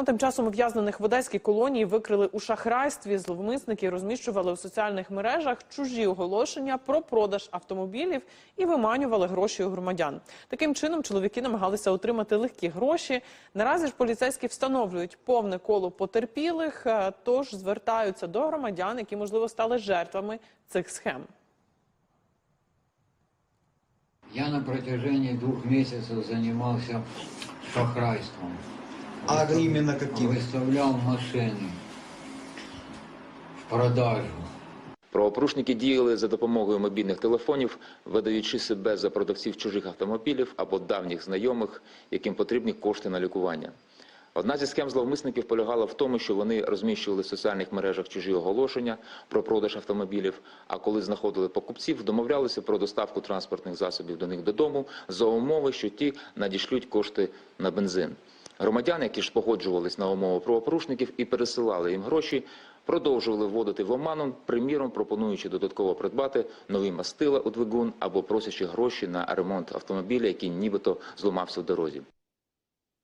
Ну, тим часом ув'язнених в одеській колонії викрили у шахрайстві. Зловмисники розміщували у соціальних мережах чужі оголошення про продаж автомобілів і виманювали гроші у громадян. Таким чином чоловіки намагалися отримати легкі гроші. Наразі ж поліцейські встановлюють повне коло потерпілих, е, тож звертаються до громадян, які можливо стали жертвами цих схем. Я на протяжении двух месяцев занимался шахрайством. А именно каким? Выставлял машины в продажу. Правопорушники діяли за допомогою мобільних телефонів, видаючи себе за продавців чужих автомобілів або давніх знайомих, яким потрібні кошти на лікування. Одна зі схем зловмисників полягала в тому, що вони розміщували в соціальних мережах чужі оголошення про продаж автомобілів. А коли знаходили покупців, домовлялися про доставку транспортних засобів до них додому за умови, що ті надішлють кошти на бензин. Громадяни, які ж погоджувались на умови правопорушників і пересилали їм гроші, продовжували вводити в оману, приміром пропонуючи додатково придбати нові мастила у двигун або просячи гроші на ремонт автомобіля, який нібито зламався в дорозі.